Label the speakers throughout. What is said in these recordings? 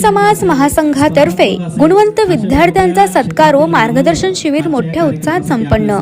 Speaker 1: समाज महासंघातर्फे गुणवंत विद्यार्थ्यांचा सत्कार व मार्गदर्शन शिबिर मोठ्या उत्साहात संपन्न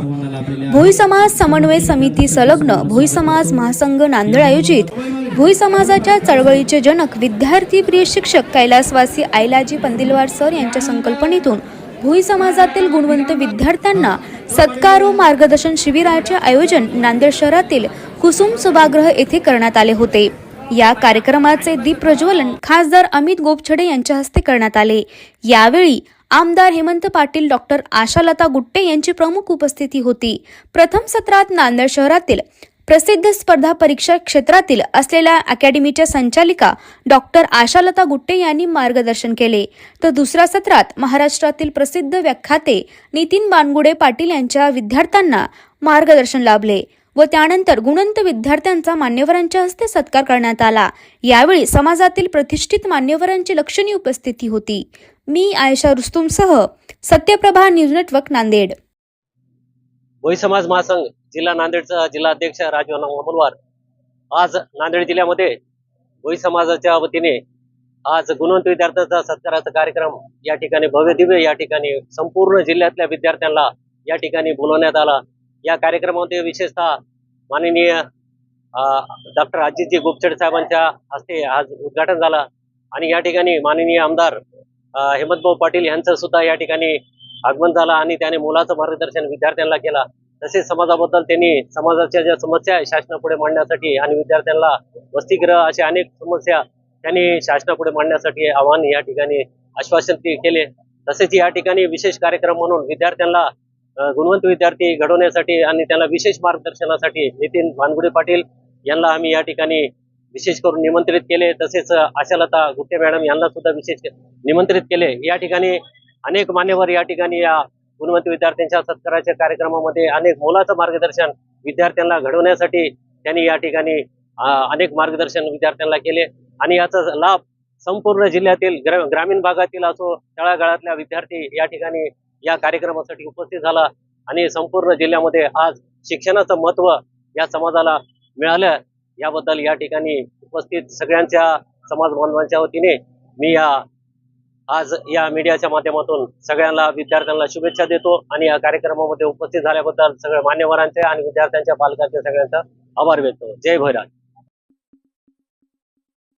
Speaker 1: भोई समाज समन्वय समिती संलग्न भोई समाज महासंघ नांदेड आयोजित भोई समाजाच्या चळवळीचे जनक विद्यार्थी प्रिय शिक्षक कैलासवासी आयलाजी पंदिलवार सर यांच्या संकल्पनेतून भोई समाजातील गुणवंत विद्यार्थ्यांना सत्कार व मार्गदर्शन शिबिराचे आयोजन नांदेड शहरातील कुसुम सभागृह येथे करण्यात आले होते या कार्यक्रमाचे प्रज्वलन खासदार अमित गोपछडे यांच्या हस्ते करण्यात आले यावेळी आमदार हेमंत पाटील डॉक्टर आशालता गुट्टे यांची प्रमुख उपस्थिती होती प्रथम सत्रात नांदेड शहरातील प्रसिद्ध स्पर्धा परीक्षा क्षेत्रातील असलेल्या अकॅडमीच्या संचालिका डॉक्टर आशालता गुट्टे यांनी मार्गदर्शन केले तर दुसऱ्या सत्रात महाराष्ट्रातील प्रसिद्ध व्याख्याते नितीन बानगुडे पाटील यांच्या विद्यार्थ्यांना मार्गदर्शन लाभले व त्यानंतर गुणवंत विद्यार्थ्यांचा मान्यवरांच्या हस्ते सत्कार करण्यात आला यावेळी समाजातील प्रतिष्ठित मान्यवरांची लक्षणीय उपस्थिती होती मी आयशा रुस्तुमसह सत्यप्रभा न्यूज नेटवर्क नांदेड
Speaker 2: भोई समाज महासंघ जिल्हा नांदेडचा जिल्हा अध्यक्ष राजवाना अमलवार आज नांदेड जिल्ह्यामध्ये भोई समाजाच्या वतीने आज गुणवंत विद्यार्थ्यांचा सत्काराचा कार्यक्रम या ठिकाणी भव्य दिव्य या ठिकाणी संपूर्ण जिल्ह्यातल्या विद्यार्थ्यांना या ठिकाणी बोलवण्यात आला या कार्यक्रमामध्ये विशेषतः माननीय डॉक्टर अजितजी गुपचड साहेबांच्या हस्ते आज उद्घाटन झालं आणि या ठिकाणी माननीय आमदार हेमंतभाऊ पाटील यांचं सुद्धा या ठिकाणी आगमन झालं आणि त्याने मुलाचं मार्गदर्शन विद्यार्थ्यांना केलं तसेच समाजाबद्दल त्यांनी समाजाच्या ज्या समस्या आहे शासनापुढे मांडण्यासाठी आणि विद्यार्थ्यांना वसतिग्रह अशा अनेक समस्या त्यांनी शासनापुढे मांडण्यासाठी आव्हान या ठिकाणी आश्वासन केले तसेच या ठिकाणी विशेष कार्यक्रम म्हणून विद्यार्थ्यांना गुणवंत विद्यार्थी घडवण्यासाठी आणि त्यांना विशेष मार्गदर्शनासाठी नितीन भानगुडे पाटील यांना आम्ही या ठिकाणी विशेष करून निमंत्रित केले तसेच आशालता गुट्टे मॅडम यांना सुद्धा विशेष निमंत्रित केले या ठिकाणी अनेक मान्यवर या ठिकाणी या गुणवंत विद्यार्थ्यांच्या सत्काराच्या कार्यक्रमामध्ये अनेक मोलाचं मार्गदर्शन विद्यार्थ्यांना घडवण्यासाठी त्यांनी या ठिकाणी अनेक मार्गदर्शन विद्यार्थ्यांना केले आणि याचा लाभ संपूर्ण जिल्ह्यातील ग्रामीण भागातील असो तळागाळातल्या विद्यार्थी या ठिकाणी या कार्यक्रमासाठी उपस्थित झाला आणि संपूर्ण जिल्ह्यामध्ये आज शिक्षणाचं महत्व या समाजाला मिळालं याबद्दल या ठिकाणी उपस्थित सगळ्यांच्या समाज बांधवांच्या वतीने मी या आज या मीडियाच्या माध्यमातून सगळ्यांना विद्यार्थ्यांना शुभेच्छा देतो आणि या कार्यक्रमामध्ये उपस्थित झाल्याबद्दल सगळ्या मान्यवरांचे आणि विद्यार्थ्यांच्या पालकांचे सगळ्यांचा आभार व्यक्त जय भैराज